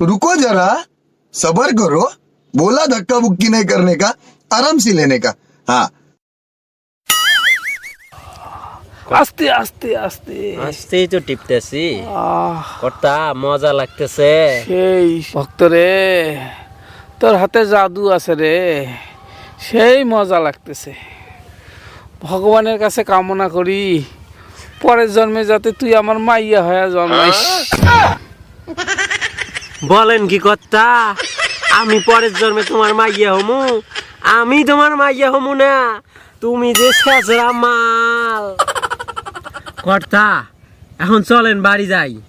रुको जरा सबर करो बोला धक्का बुक्की नहीं करने का आराम से लेने का हाँ আস্তে আস্তে আস্তে আসতেই তো টিপতেছি আহ কর্তা মজা লাগতেছে সেই ভক্ত রে তোর হাতে জাদু আছে রে সেই মজা লাগতেছে ভগবানের কাছে কামনা করি পরের জন্মে যাতে তুই আমার মাইয়া হয়ে জন্মাইস বলেন কি কর্তা? আমি পরের জন্মে তোমার মাইয়া হমু। আমি তোমার মাইয়া হমু না। তুমি যে শেষরা মাল। কর্তা এখন চলেন বাড়ি যাই।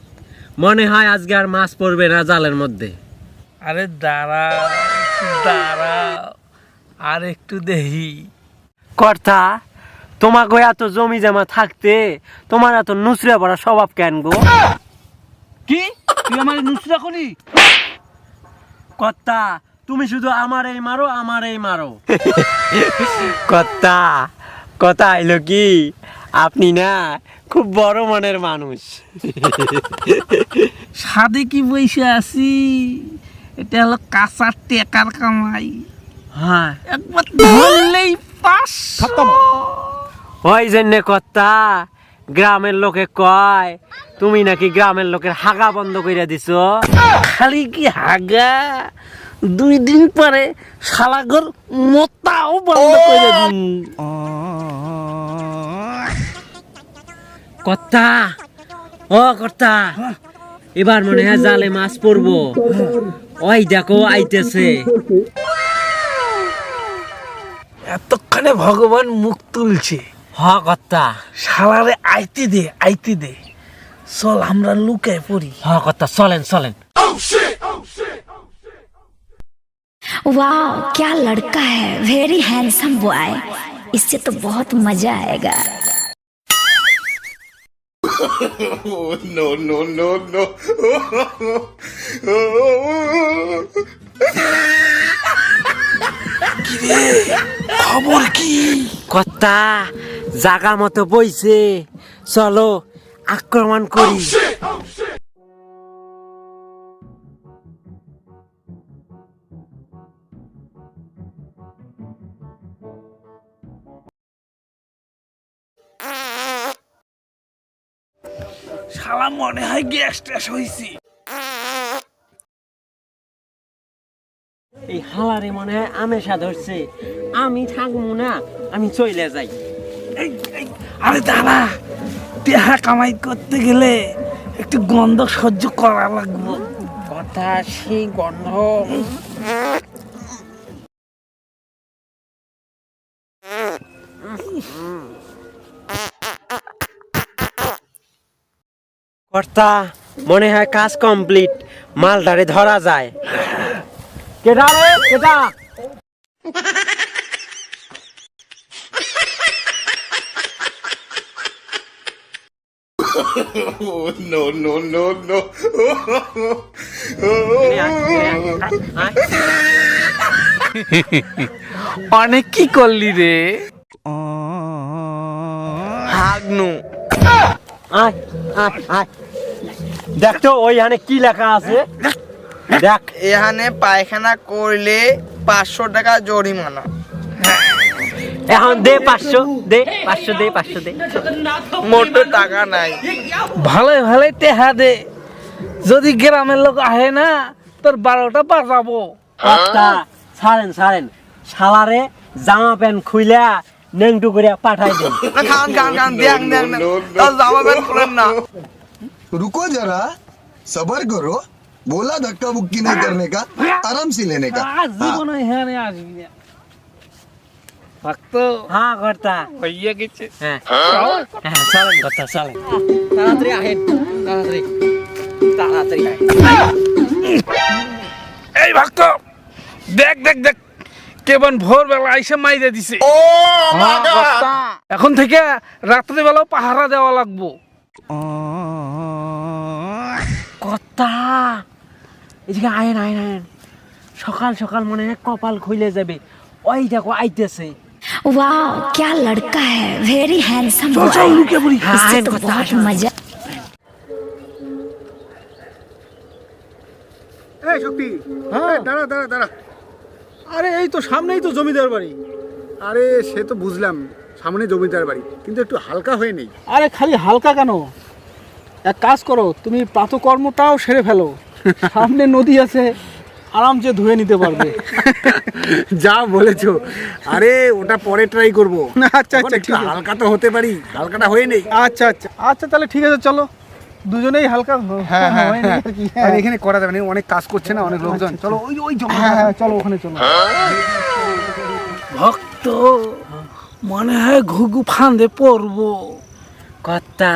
মনে হয় আজকে আর মাছ পড়বে না জালের মধ্যে। আরে দাঁড়া দাঁড়া আর একটু দেহি কর্তা তোমাকে এত জমি জমা থাকতে তোমার এত নুসরে পড়া স্বভাব কেন গো? কি? তুই আমার নুসরা করি কর্তা তুমি শুধু আমার এই মারো আমার এই মারো। কর্তা কথা আইলো কি? আপনি না খুব বড় মনের মানুষ। সাদে কি বসে আছি? এটা হলো কাঁচা টেকার কামাই। হ্যাঁ। একবার ধরলেই পাস ওই জন্যে কর্তা গ্রামের লোকে কয় তুমি নাকি গ্রামের লোকের হাগা বন্ধ করে দিছো? খালি কি হাগা? দুই দিন পরে শালাগর মোতাও বন্ধ করে দিন। কর্তা ও কর্তা এবার মনে হয় জালে মাছ পড়ব। ওই দেখো আইতেছে। এতক্ষণে ভগবান মুখ তুলছে। হ কর্তা। শালারে আইতে দে আইতে দে। চল আমরা লুকায় পড়ি হ কর্তা চলেন চলেন वाह क्या लड़का है वेरी हैंडसम बॉय इससे तो बहुत मजा आएगा नो नो नो नो খবর কি কর্তা জাগা মতো বইছে চলো আক্রমণ করি। শালা মনে হয় গ্যাস ট্যাস হয়েছি এই হালারে মনে হয় আমেশা ধরছে। আমি থাকব না আমি চলে যাই। আরে দাঁড়া! টেহা কামাই করতে গেলে একটু গন্ধ সহ্য করা লাগবে। কথা সেই গন্ধ। কর্তা মনে হয় কাজ কমপ্লিট মালদারে ধরা যায়। কেডা রে কেডা? no, no, no, no. অনেক কি করলি রে? হাগনু দেখ তো ওইখানে কি লেখা আছে? দেখ। এখানে পায়খানা করলে পাঁচশো টাকা জরিমানা। এখন দে পাঁচশো দে পাঁচশো দে পাঁচশো দে মোটে টাকা নাই ভালো ভালো টেহা দে যদি গ্রামের লোক আহে না তোর বারোটা বাজাবো কর্তা ছাড়েন ছাড়েন শালারে জামা প্যান্ট খুইলা নেংটু করে পাঠাই দেন না, খান খান খান দেখ দেখ দেখ। তাও জামা প্যান্ট খোলেন না रुको जरा सबर करो बोला धक्का बुक्की नहीं करने का आराम से लेने का আজ हाँ ভক্ত? হ্যাঁ কর্তা। হইয়া গেছে। হ্যাঁ। হ্যাঁ চলেন কর্তা চলেন। তাড়াতাড়ি আহেন তাড়াতাড়ি। তাড়াতাড়ি আহেন। এই ভক্ত দেখ দেখ দেখ কেবল ভোরবেলা আইসে মাইরে দিছে। হ্যাঁ, এখন থেকে রাত্রে বেলাও পাহারা দেওয়া লাগবো। কর্তা এদিকে আয়েন আয়েন আয়েন। সকাল সকাল মনে হয় কপাল খুলে যাবে। ওই দেখো আইতেছে। वाह क्या लड़का है वेरी हैंडसम चल, चल, लुके पड़ी। बॉय इससे हाँ, तो बता, बहुत चल। मजा এই শক্তি হ্যাঁ দাঁড়া দাঁড়া দাঁড়া আরে এই তো সামনেই তো জমিদার বাড়ি আরে সে তো বুঝলাম সামনে জমিদার বাড়ি কিন্তু একটু হালকা হয়ে নেই আরে খালি হালকা কেন এক কাজ করো তুমি প্রাতকর্মটাও সেরে ফেলো সামনে নদী আছে আরামসে ধুয়ে নিতে পারবে। যা বলেছ। আরে ওটা পরে ট্রাই করব। আচ্ছা আচ্ছা ঠিক হালকা তো হতে পারি হালকাটা হয়ে নেই। আচ্ছা আচ্ছা আচ্ছা তাহলে ঠিক আছে চলো। দুজনেই হালকা হ্যাঁ হ্যাঁ হয়ে হ্যাঁ আর এখানে করা যাবে না অনেক কাজ করছে না অনেক লোকজন। চলো ওই ওই জমা হ্যাঁ হ্যাঁ চলো ওখানে চলো। ভক্ত মনে হয় ঘুঘু ফাঁদে পড়ব। কর্তা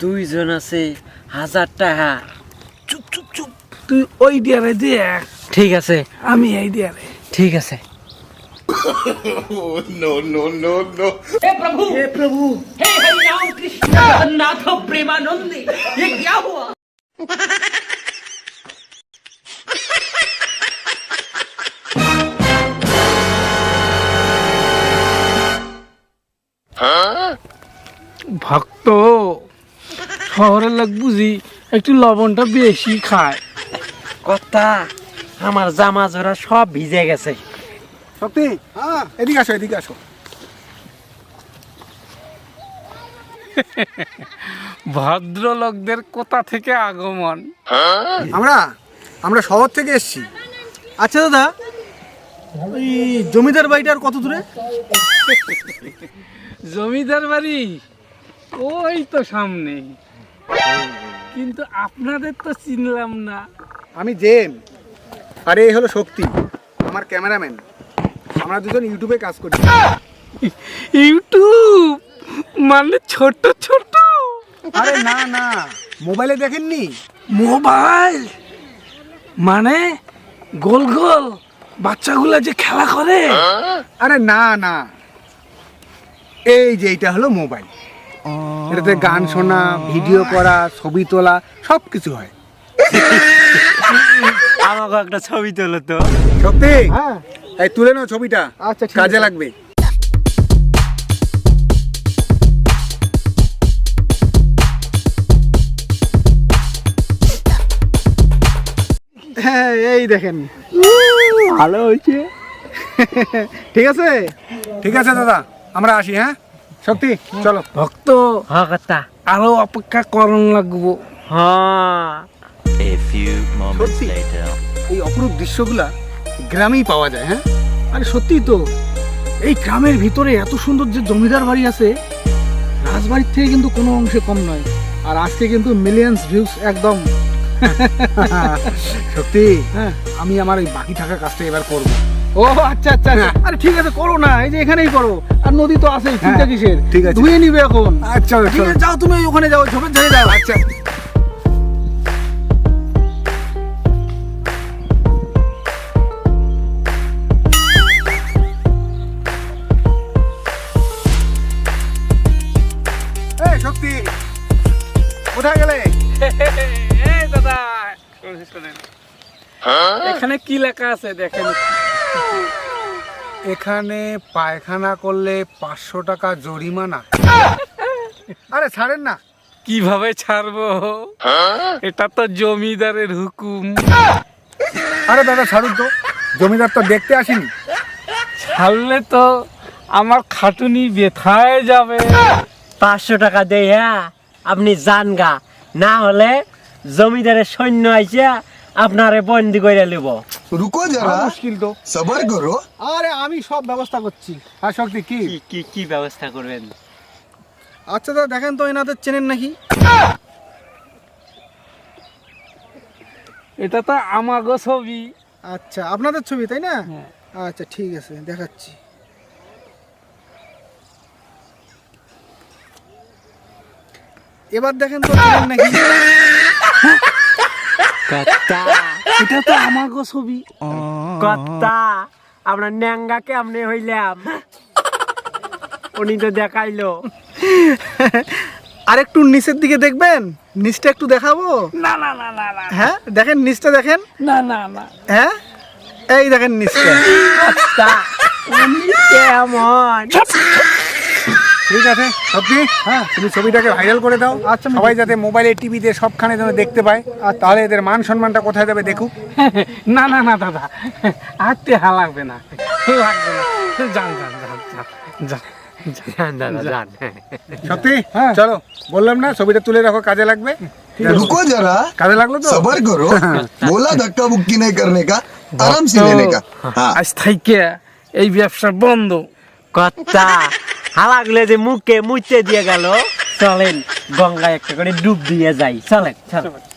দুইজন আছে হাজার টাকা। তুই ওই ডিয়ারে দেখ। ঠিক আছে। আমি এই ডিয়ারে ঠিক আছে। ভক্ত শহরের লোক বুঝি একটু লবণটা বেশি খায়। কর্তা আমার জামা জোড়া সব ভিজে গেছে। সত্যি হ্যাঁ এদিকে আসো এদিকে আসো। ভদ্রলোকদের কোথা থেকে আগমন? আমরা আমরা শহর থেকে এসেছি। আচ্ছা দাদা ওই জমিদার বাড়িটার কত দূরে? জমিদার বাড়ি? ওই তো সামনে। কিন্তু আপনাদের তো চিনলাম না। আমি জেম। আরে এই হলো শক্তি আমার ক্যামেরাম্যান। আমরা দুজন ইউটিউবে কাজ করছি ইউটিউব? মানে ছোট ছোট আরে না না। মোবাইলে দেখেননি? মোবাইল? মানে গোল গোল বাচ্চাগুলা যে খেলা করে? আরে না না। এই যে এইটা হলো মোবাইল। এটাতে গান শোনা ভিডিও করা ছবি তোলা সব কিছু হয়। আমাকে একটা ছবি তোলো তো। সত্যি? হ্যাঁ। এই তুলে নাও ছবিটা। আচ্ছা ঠিক কাজে লাগবে। হ্যাঁ এই দেখেন। ভালো হয়েছে। ঠিক আছে? ঠিক আছে দাদা। আমরা আসি হ্যাঁ? সত্যি? চলো। ভক্ত। হ্যাঁ আরও অপেক্ষা করন লাগবো। হ্যাঁ। Moments সত্যি? এই অপরূপ দৃশ্যগুলা গ্রামেই পাওয়া যায় হ্যাঁ? আরে সত্যি তো এই গ্রামের ভিতরে এত সুন্দর যে জমিদার বাড়ি আছে রাজবাড়ির থেকে কিন্তু কোনো অংশে কম নয়। আর আজকে কিন্তু মিলিয়ন্স ভিউজ একদম। সত্যি হ্যাঁ। আমি আমার এই বাকি থাকা কাজটা এবার করব। ও আচ্ছা আচ্ছা আচ্ছা। আরে ঠিক আছে করো না এই যে এখানেই করো। আর নদী তো আছেই চিন্তা হ্যাঁ, কিসের? ঠিক আছে। ধুয়ে নিবে এখন। আচ্ছা ঠিক আছে যাও তুমি ওখানে যাও ঝোপের ঝাড়ে যাও। আচ্ছা। শক্তি কোথায় গেলে? দাদা। শোনেন। এখানে কি লেখা আছে দেখেন। এখানে পায়খানা করলে পাঁচশো টাকা জরিমানা। আরে ছাড়েন না। কীভাবে ছাড়বো? এটা তো জমিদারের হুকুম। আরে দাদা ছাড়ুন তো। জমিদার তো দেখতে আসেনি। ছাড়লে তো আমার খাটুনি বেথায় যাবে। পাঁচশো টাকা দেই হ্যাঁ আপনি যান গা। না হলে জমিদারের সৈন্য আইসা আপনারে বন্দি করে নেব রুকো হ্যাঁ, যারা মুশকিল তো। সবার করো। আরে আমি সব ব্যবস্থা করছি। আর শক্তি কি? কি কি ব্যবস্থা করবেন? আচ্ছা দাদা দেখেন তো এনাদের চেনেন নাকি? এটা তো আমাগো ছবি। আচ্ছা আপনাদের ছবি তাই না? হ্যাঁ। আচ্ছা ঠিক আছে দেখাচ্ছি। এবার দেখেন তো চেনেন নাকি? কর্তা। এটা তো আমাগো ছবি। কর্তা আমরা ন্যাঙ্গা কেমনে হইলাম। উনি তো দেখাইলো। আর একটু নিচের দিকে দেখবেন? নিচটা একটু দেখাবো? না না না না না। হ্যাঁ? দেখেন নিচটা দেখেন? না না না। হ্যাঁ? এই দেখেন নিচটা। কেমন? ঠিক আছে সত্যি হ্যাঁ তুমি ছবিটাকে ভাইরাল করে দাও আচ্ছা, আমি সবাই যাতে মোবাইলে টিভিতে সবখানে যেন দেখতে পায় তাহলে এদের মান সম্মানটা কোথায় যাবে দেখুক না না না দাদা আর টেহা লাগবে না লাগবে না যান যান যান যান যান যান দাদা যান সত্যি চলো বললাম না ছবিটা তুলে রাখো কাজে লাগবে रुको जरा কাজে লাগলো তো सबर करो बोला धक्का बुक्की नहीं करने का आराम से लेने का हाँ আজ থেকে এই ব্যবসা বন্ধ কর্তা হালাগুলো যে মুখে মুচতে দিয়ে গেল, চলেন গঙ্গায় একটা করে ডুব দিয়ে যাই। চলেন চলেন।